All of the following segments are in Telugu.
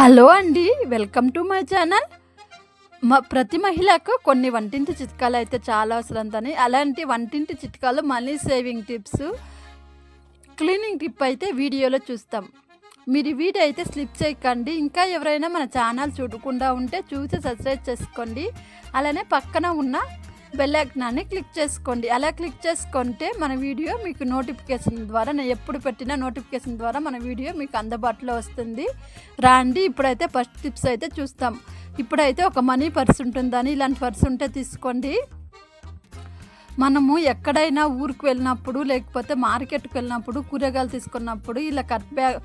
హలో అండి వెల్కమ్ టు మై ఛానల్. మా ప్రతి మహిళకు కొన్ని వంటింటి చిట్కాలు అయితే చాలా అవసరం అని అలాంటి వంటింటి చిట్కాలు money saving tips cleaning tip అయితే వీడియోలో చూస్తాం. మీరు వీడియో అయితే స్లిప్ చేయకండి. ఇంకా ఎవరైనా మన ఛానల్ చూడకుండా ఉంటే చూసి సబ్స్క్రైబ్ చేసుకోండి. అలానే పక్కన ఉన్న బెల్ ఐకాన్ని క్లిక్ చేసుకోండి. అలా క్లిక్ చేసుకుంటే మన వీడియో మీకు నోటిఫికేషన్ ద్వారా నేను ఎప్పుడు పెట్టిన నోటిఫికేషన్ ద్వారా మన వీడియో మీకు అందుబాటులో వస్తుంది. రాండి ఇప్పుడైతే ఫస్ట్ టిప్స్ అయితే చూస్తాం. ఇప్పుడైతే ఒక మనీ పర్స్ ఉంటుందని ఇలాంటి పర్స్ ఉంటే తీసుకోండి. మనము ఎక్కడైనా ఊరికి వెళ్ళినప్పుడు లేకపోతే మార్కెట్కి వెళ్ళినప్పుడు కూరగాయలు తీసుకున్నప్పుడు ఇలా కట్ బ్యాగ్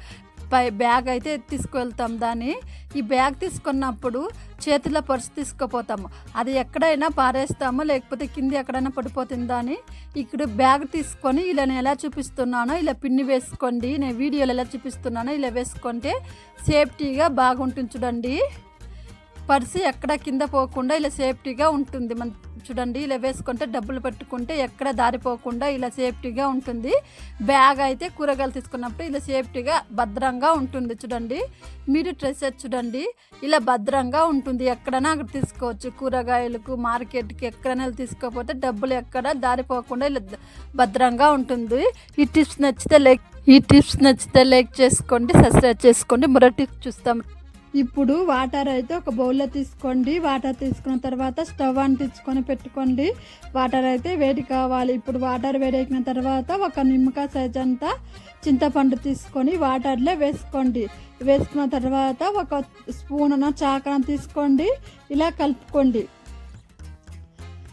పై బ్యాగ్ అయితే తీసుకువెళ్తాం దాన్ని. ఈ బ్యాగ్ తీసుకున్నప్పుడు చేతిలో పర్సు తీసుకుపోతాము. అది ఎక్కడైనా పారేస్తాము లేకపోతే కింద ఎక్కడైనా పడిపోతుందా అని ఇక్కడ బ్యాగ్ తీసుకొని ఇలా నేను ఎలా చూపిస్తున్నానో ఇలా పిన్ని వేసుకోండి. నేను వీడియోలో ఎలా చూపిస్తున్నానో ఇలా వేసుకుంటే సేఫ్టీగా బాగుంటుంది చూడండి. పర్సు ఎక్కడ కింద పోకుండా ఇలా సేఫ్టీగా ఉంటుంది. మన చూడండి ఇలా వేసుకుంటే డబ్బులు పెట్టుకుంటే ఎక్కడ దారిపోకుండా ఇలా సేఫ్టీగా ఉంటుంది. బ్యాగ్ అయితే కూరగాయలు తీసుకున్నప్పుడు ఇలా సేఫ్టీగా భద్రంగా ఉంటుంది చూడండి. మీరు డ్రెస్ చూడండి ఇలా భద్రంగా ఉంటుంది. ఎక్కడైనా అక్కడ తీసుకోవచ్చు. కూరగాయలకు మార్కెట్కి ఎక్కడైనా తీసుకోకపోతే డబ్బులు ఎక్కడ దారిపోకుండా ఇలా భద్రంగా ఉంటుంది. ఈ టిప్స్ నచ్చితే లైక్ ఈ టిప్స్ నచ్చితే లైక్ చేసుకోండి సబ్స్క్రైబ్ చేసుకోండి. మరో టిప్స్ చూస్తాం. ఇప్పుడు వాటర్ అయితే ఒక బౌల్లో తీసుకోండి. వాటర్ తీసుకున్న తర్వాత స్టవ్ అంటించుకొని పెట్టుకోండి. వాటర్ అయితే వేడి కావాలి. ఇప్పుడు వాటర్ వేడెక్కిన తర్వాత ఒక నిమ్మకాయ సైజ్ అంతా చింతపండు తీసుకొని వాటర్లో వేసుకోండి. వేసుకున్న తర్వాత ఒక స్పూన్ చాకన తీసుకోండి. ఇలా కలుపుకోండి.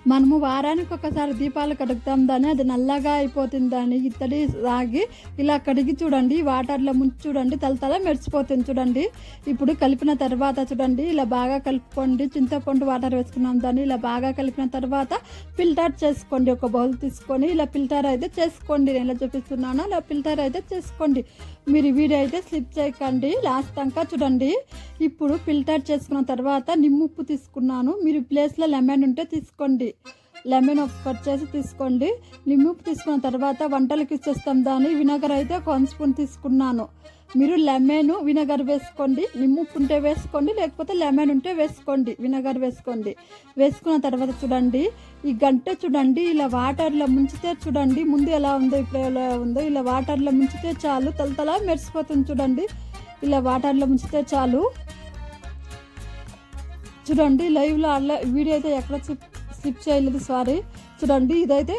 మనము వారానికి ఒకసారి దీపాలు కడుగుతాం దాన్ని అది నల్లగా అయిపోతుందని ఇత్తడి రాగి ఇలా కడిగి చూడండి వాటర్లో ముంచి చూడండి తలతల మెరిచిపోతుంది చూడండి. ఇప్పుడు కలిపిన తర్వాత చూడండి ఇలా బాగా కలుపుకోండి చింతపండు వాటర్ వేసుకున్నాం దాన్ని ఇలా బాగా కలిపిన తర్వాత ఫిల్టర్ చేసుకోండి ఒక బౌల్ తీసుకొని ఇలా ఫిల్టర్ అయితే చేసుకోండి. నేను ఎలా చూపిస్తున్నానో ఇలా ఫిల్టర్ అయితే చేసుకోండి. మీరు వీడియో అయితే స్లిప్ చేయకండి లాస్ట్ దాకా చూడండి. ఇప్పుడు ఫిల్టర్ చేసుకున్న తర్వాత నిమ్ముప్పు తీసుకున్నాను. మీరు ప్లేస్లో లెమన్ ఉంటే తీసుకోండి. లెమన్ ఒక కట్ చేసి తీసుకోండి. నిమ్ముప్పు తీసుకున్న తర్వాత వంటలకు ఇచ్చేస్తాం దాన్ని. వినగర్ అయితే ఒక వన్ స్పూన్ తీసుకున్నాను. మీరు లెమన్ వినగర్ వేసుకోండి. నిమ్ముప్పు ఉంటే వేసుకోండి లేకపోతే లెమన్ ఉంటే వేసుకోండి. వినగర్ వేసుకోండి. వేసుకున్న తర్వాత చూడండి. ఈ గంట చూడండి. ఇలా వాటర్లో ముంచితే చూడండి. ముందు ఎలా ఉందో ఇప్పుడు ఎలా ఉందో. ఇలా వాటర్లో ముంచితే చాలు. తలతలా మెరిసిపోతుంది చూడండి. ఇలా వాటర్లో ముంచితే చాలు. చూడండి లైవ్లో అలా వీడియో అయితే ఎక్కడ స్లిప్ చేయలేదు సారీ. చూడండి ఇదైతే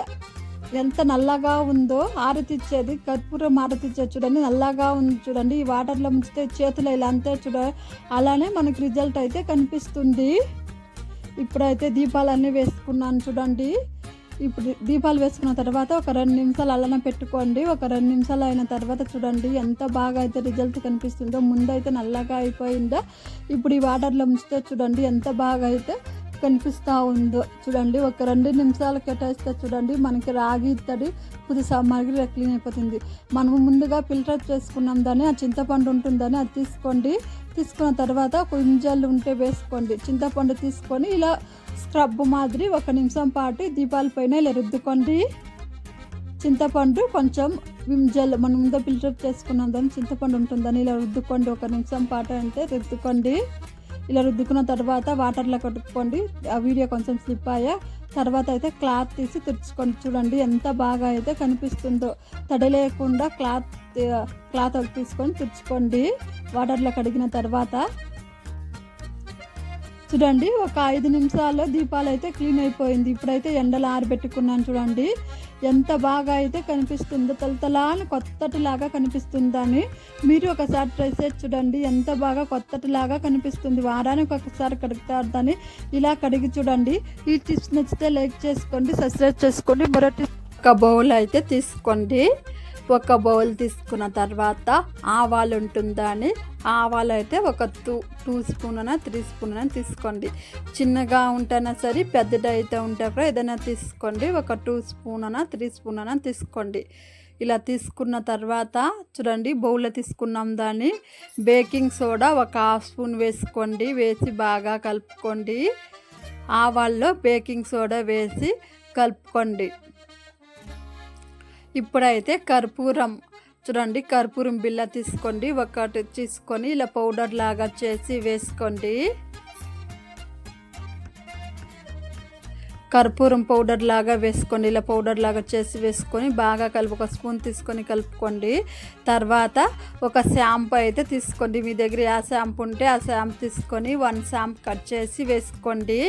ఎంత నల్లగా ఉందో ఆరతిచ్చేది కర్పూరం ఆరతిచ్చేది చూడండి నల్లగా ఉంది చూడండి. ఈ వాటర్లో ముంచితే చేతులు ఇలా అంతే చూడ అలానే మనకి రిజల్ట్ అయితే కనిపిస్తుంది. ఇప్పుడైతే దీపాలన్నీ వేసుకున్నాను చూడండి. ఇప్పుడు దీపాలు వేసుకున్న తర్వాత ఒక రెండు నిమిషాలు అలానే పెట్టుకోండి. ఒక రెండు నిమిషాలు అయిన తర్వాత చూడండి ఎంత బాగా అయితే రిజల్ట్ కనిపిస్తుందో. ముందైతే నల్లగా అయిపోయిందో. ఇప్పుడు ఈ వాటర్లో ముంచితే చూడండి ఎంత బాగా అయితే కనిపిస్తూ ఉందో చూడండి ఒక రెండు నిమిషాలు కేటాయిస్తే చూడండి మనకి రాగి ఇత్తడి కొద్ది సామాగ్రి క్లీన్ అయిపోతుంది. మనము ముందుగా ఫిల్టర్ చేసుకున్నాం దాన్ని ఆ చింతపండు ఉంటుందని అది తీసుకోండి. తీసుకున్న తర్వాత ఒక ఉంటే వేసుకోండి. చింతపండు తీసుకొని ఇలా స్క్రబ్ మాదిరి ఒక నిమిషం పాటు దీపాల పైన ఇలా రుద్దుకోండి. చింతపండు కొంచెం విమ్జల్ మనం ముందు ఫిల్టర్ చేసుకున్నాం దాన్ని చింతపండు ఉంటుందని ఇలా రుద్దుకోండి. ఒక నిమిషం పాటు అంటే రుద్దుకోండి. ఇలా రుద్దుకున్న తర్వాత వాటర్లో కట్టుకోండి. ఆ వీడియో కొంచెం స్లిప్ అయ్యా. తర్వాత అయితే క్లాత్ తీసి తుడుచుకొని చూడండి ఎంత బాగా అయితే కనిపిస్తుందో. తడి లేకుండా క్లాత్ క్లాత్ తీసుకొని తుడుచుకోండి. వాటర్లో కడిగిన తర్వాత చూడండి ఒక ఐదు నిమిషాల్లో దీపాలు అయితే క్లీన్ అయిపోయింది. ఇప్పుడైతే ఎండలు ఆరబెట్టుకున్నాను చూడండి. ఎంత బాగా అయితే కనిపిస్తుందో తలతలాని కొత్తటిలాగా కనిపిస్తుందని మీరు ఒకసారి ట్రై చేసి చూడండి ఎంత బాగా కొత్తటిలాగా కనిపిస్తుంది. వారానికి ఒకసారి కడుగుతారని దాన్ని ఇలా కడిగి చూడండి. ఈ టిప్స్ నచ్చితే లైక్ చేసుకోండి సబ్స్క్రైబ్ చేసుకోండి. మరో టిప్ ఒక బౌల్ అయితే తీసుకోండి. ఒక బౌల్ తీసుకున్న తర్వాత ఆవాలు ఉంటుందని ఆవాలు అయితే ఒక టూ టూ స్పూన్ అయినా త్రీ స్పూన్ అయినా తీసుకోండి. చిన్నగా ఉంటేనా సరే పెద్దది అయితే ఉంటే కూడా ఏదైనా తీసుకోండి. ఒక టూ స్పూన్ అయినా త్రీ స్పూన్ అయినా తీసుకోండి. ఇలా తీసుకున్న తర్వాత చూడండి బౌల్లో తీసుకున్నాం దాన్ని. బేకింగ్ సోడా ఒక హాఫ్ స్పూన్ వేసుకోండి వేసి బాగా కలుపుకోండి. ఆవాల్లో బేకింగ్ సోడా వేసి కలుపుకోండి. ఇప్పుడైతే కర్పూరం. చూడండి కర్పూరం బిళ్ళ తీసుకోండి ఒకటి తీసుకొని ఇలా పౌడర్ లాగా చేసి వేసుకోండి. కర్పూరం పౌడర్ లాగా వేసుకోండి ఇలా పౌడర్ లాగా చేసి వేసుకొని బాగా కలుపు ఒక స్పూన్ తీసుకొని కలుపుకోండి. తర్వాత ఒక షాంపూ అయితే తీసుకోండి. మీ దగ్గర ఆ షాంపూ ఉంటే ఆ షాంపూ తీసుకొని వన్ షాంపూ కట్ చేసి వేసుకోండి.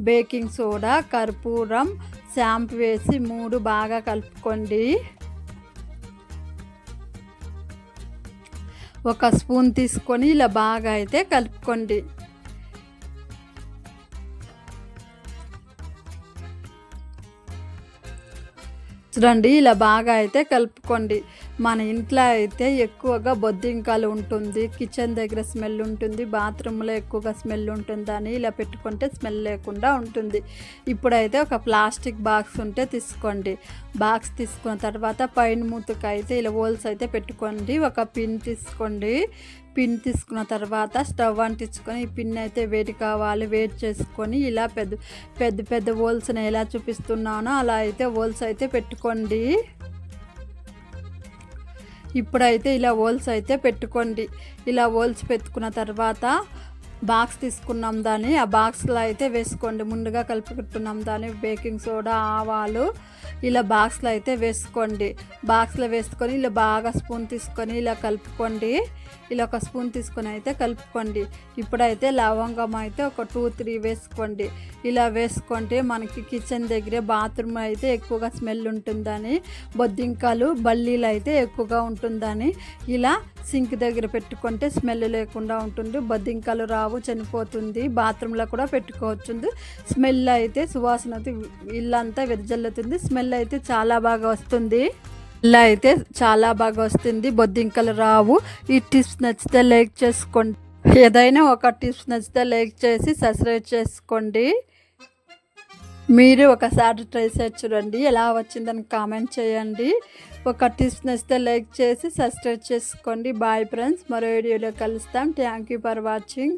బేకింగ్ సోడా కర్పూరం షాంపు వేసి మూడు బాగా కలుపుకోండి. ఒక స్పూన్ తీసుకొని ఇలా బాగా అయితే కలుపుకోండి. చూడండి ఇలా బాగా అయితే కలుపుకోండి. మన ఇంట్లో అయితే ఎక్కువగా బొద్దింకాలు ఉంటుంది కిచెన్ దగ్గర స్మెల్ ఉంటుంది బాత్రూంలో ఎక్కువగా స్మెల్ ఉంటుందని ఇలా పెట్టుకుంటే స్మెల్ లేకుండా ఉంటుంది. ఇప్పుడైతే ఒక ప్లాస్టిక్ బాక్స్ ఉంటే తీసుకోండి. బాక్స్ తీసుకున్న తర్వాత పైన మూతకు అయితే ఇలా హోల్స్ అయితే పెట్టుకోండి. ఒక పిన్ తీసుకోండి. పిన్ తీసుకున్న తర్వాత స్టవ్ అంటించుకొని ఈ పిన్ అయితే వేడి కావాలి వేడి చేసుకొని ఇలా పెద్ద పెద్ద పెద్ద హోల్స్ని ఎలా చూపిస్తున్నానో అలా అయితే హోల్స్ అయితే పెట్టుకోండి. ఇప్పుడైతే ఇలా హోల్స్ అయితే పెట్టుకోండి. ఇలా హోల్స్ పెట్టుకున్న తర్వాత బాక్స్ తీసుకున్నాం దాన్ని. ఆ బాక్స్లో అయితే వేసుకోండి. ముందుగా కలుపుకుంటున్నాం దాన్ని. బేకింగ్ సోడా ఆవాలు ఇలా బాక్స్లో అయితే వేసుకోండి. బాక్స్లో వేసుకొని ఇలా బాగా స్పూన్ తీసుకొని ఇలా కలుపుకోండి. ఇలా ఒక స్పూన్ తీసుకొని అయితే కలుపుకోండి. ఇప్పుడైతే లవంగం అయితే ఒక టూ త్రీ వేసుకోండి. ఇలా వేసుకుంటే మనకి కిచెన్ దగ్గరే బాత్రూమ్ అయితే ఎక్కువగా స్మెల్ ఉంటుందని బొద్దింకలు బల్లీలు అయితే ఎక్కువగా ఉంటుందని ఇలా సింక్ దగ్గర పెట్టుకుంటే స్మెల్ లేకుండా ఉంటుంది బొద్దింకలు రావు చనిపోతుంది బాత్రూంలో కూడా పెట్టుకోవచ్చు స్మెల్ అయితే సువాసన అయితే ఇల్లంతా వెదజల్లుతుంది స్మెల్ అయితే చాలా బాగా వస్తుంది. ఇలా అయితే చాలా బాగా వస్తుంది బొద్దింకలు రావు. ఈ టిప్స్ నచ్చితే లైక్ చేసుకోండి. ఏదైనా ఒక టిప్స్ నచ్చితే లైక్ చేసి సబ్స్క్రైబ్ చేసుకోండి. మీరు ఒకసారి ట్రై చేసి చూడండి. ఎలా వచ్చిందని కామెంట్ చేయండి. ఒక టిప్స్ నచ్చితే లైక్ చేసి సబ్స్క్రైబ్ చేసుకోండి. బాయ్ ఫ్రెండ్స్ మరో వీడియోలో కలుస్తాం. Thank you for watching